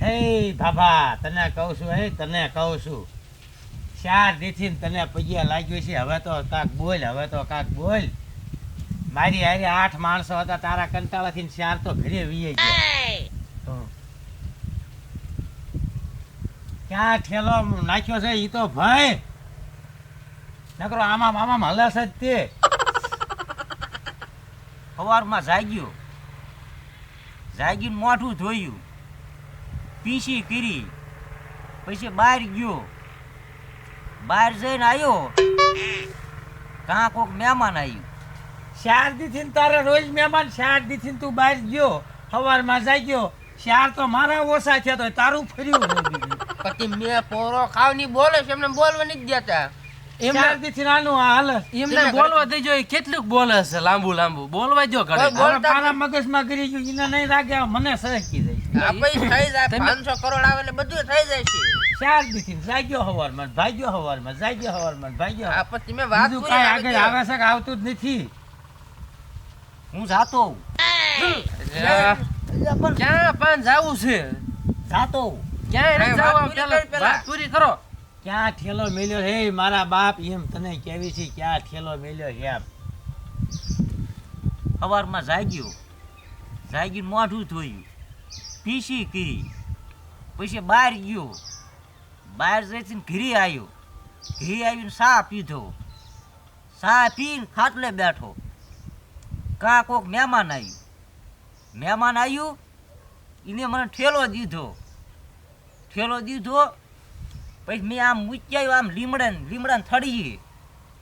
હે બાબા તને કહું છું હે તને કહું છું. ચાર દીથી તને પગ્યા લાગ્યું છે હવે તો કાક બોલ હવે તો કાક બોલ. મારી હારે આઠ માણસો હતા તારા કંટાળાથી ને ચાર તો ઘરે વીએ ગયા. ક્યાં ઠેલો નાખ્યો છે એ તો ભાઈ નકરો આમાં આમાં હલાસ છે જ તે. સવારમાં જાગ્યું. જાગીને મોઢું ધોયું. પીસી કરી. પછી બહાર ગયો. બહાર જઈને આવ્યો કાં કોક મહેમાન આવ્યું ચાર દીથી તારે રોજ મહેમાન ચાર દીથી તું બહાર ગયો. સવારમાં જાગ્યો શાર તો મારા ઓછા છે તો તારું ફર્યું પછી મેં પોરો ખાવની બોલે છે એમને બોલવા નથી દેતા. એમને બોલવા દેજો એ કેટલુંક બોલે છે લાંબુ લાંબુ. બોલવા જો ઘડી તારા મગજમાં કરી ગયું એને નહીં લાગે મને સરકી થઈ જાય પાંચસો કરોડ આવે એટલે બધું થઈ જાય છે. ચાર દીથી જાગ્યો હવારમાં ભાગ્યો હવારમાં જાગ્યો ભાગ્યો આ પછી મેં વાત બીજું કરી આગળ આવે છે કે આવતું જ નથી? હું જાતો ક્યાં પણ જાવું છે? જાતો ક્યાં જાવ પૂરી કરી ક્યાં ઠેલો મેલ્યો હે મારા બાપ એમ તને કેવી છે ક્યાં ઠેલો મેલ્યો એમ સવારમાં જાગ્યો. જાગીને મોઢું ધોયું. પીસી કરી. પછી બહાર ગયો. બહાર જઈને ઘીરી આવ્યો. ઘી આવીને સા પીધો. સા પીને ખાટલે બેઠો. કાં કોક મહેમાન આવ્યું. મહેમાન આવ્યું. એને મને ઠેલો દીધો. ઠેલો દીધો. પછી મેં આમ મૂક્યા આમ લીમડા લીમડા થડીએ.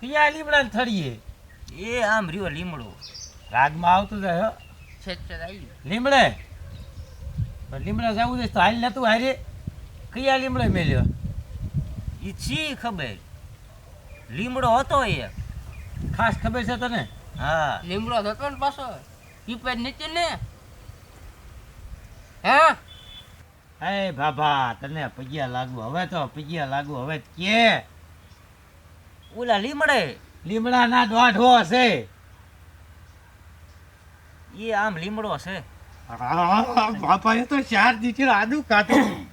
ક્યાં લીમડા થડીએ? એ આમ રહ્યો લીમડો. રાગમાં આવતું જાય છે છે લીમડે? લીમડા જવું છે તો હાલ નતું હારે. કયા લીમડો મેલ્યો? એ છી ખબર. લીમડો હતો એ. ખાસ ખબર છે તને? હા. લીમડો હતો ને પાછો. પીપે નીચે ને. હા? હે બાબા તને પગ્યા લાગુ. હવે તો પગ્યા લાગુ. હવે કે? ઓલા લીમડે? લીમડા ના દોઢો છે. એ આમ લીમડો છે. બાપા એ તો ચાર દીકરી આદુ કાઢું.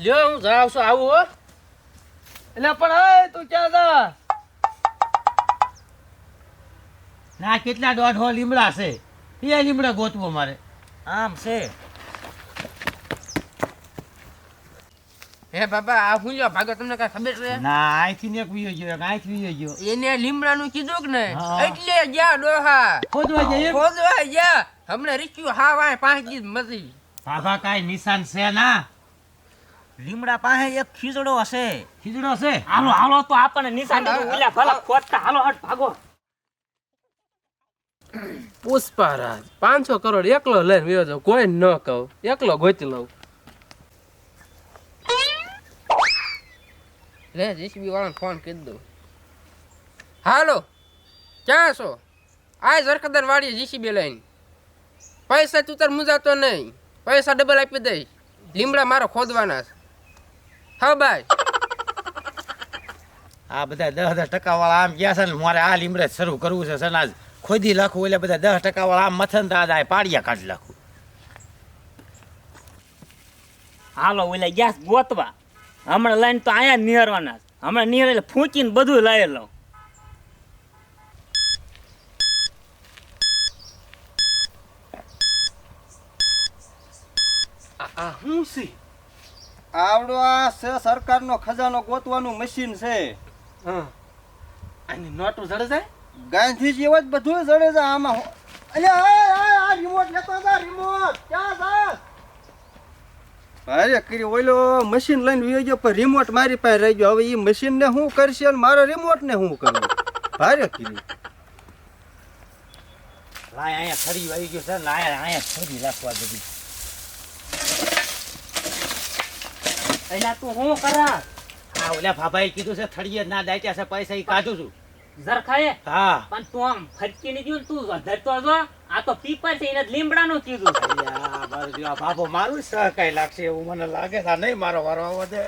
લ્યો હું જાવ છું આવું હો. એટલે પણ હે તું ક્યાં જા? ના કેટલા દોઢો લીમડા છે. એ લીમડા ગોતવો મારે. આમ છે. હે બાબા આ હું લ્યો ભાગો તમને કઈ ખબર છે? ના અહીંથી ને એક વિયો ગયો અહીંથી વિયો ગયો. એને લીમડાનું કીધું કે ને એટલે ગયા ડોહા ખોદવા જઈએ ખોદવા ગયા. હમણે રીચ્યું હા વાય પાંચ દી મતી બાબા કાઈ નિશાન છે ના? લીમડા પાસે એક ખીજડો હશે. ખીજડો છે? હાલો હાલો તો આપણને નિશાન ઓલા ભલા ખોટતા હાલો હટ ભાગો. પુષ્પારાજ પાંચસો કરોડ એકલો લઈને વ્યો કોઈ ન કહું. એકલો ગોતી લઉં. લે જીસીબી વાળાને ફોન કરી દઉં. હાલો ક્યાં છો? આ જરકદર વાળી જીસીબી લઈને. પૈસા તું તાર મુજાતો નહીં. પૈસા ડબલ આપી દઈશ. લીમડા મારો ખોદવાના છે. હા ભાઈ. આ બધા દસ દસ ટકા વાળા આમ ગયા છે ને મારે આ લીમડે શરૂ કરવું છે સનાજ. ખોદી લખું એટલે બધા દસ ટકા વાળા આમ મથન દાદા પાડિયા કાઢી લખું. હાલો ઓલા ગેસ ગોતવા. હમણાં લઈને તો અહીંયા જ નિહરવાના હમણાં નિહર એટલે ફૂંકીને બધું લઈ લઉં. આ શું છે આવડો આ છે સરકારનો ખજાનો ગોતવાનું મશીન છે. હા. આની નોટું જડે જાય? ગાંધીજી એવા જ બધું જડે છે આમાં અલ્યા આ રિમોટ લેતો જા રિમોટ ક્યાં જા? અરે કરી ઓલો મશીન લઈને વી ગયો પણ રિમોટ મારી પાસે રહી ગયો. હવે એ મશીન ને શું કરશે અને મારા રિમોટ ને શું કરવું ભારે કરી. લાય અહીંયા ફરી આવી ગયો છે લાય અહીંયા ફરી રાખવા દીધી અહીંયા તું શું કરા? આ ઓલા ભાભાએ કીધું છે થળીએ ના દાચ્યા છે પૈસા એ કાઢું છું. જરખાએ હા. પણ તું આમ ફરકી નહીં ગયું તું ધરતો જો. આ તો પીપર છે એને લીમડાનું કીધું અલ્યા, મારું સહકાય લાગશે એવું મને લાગે છે. નહીં મારો વારો આવવા દે.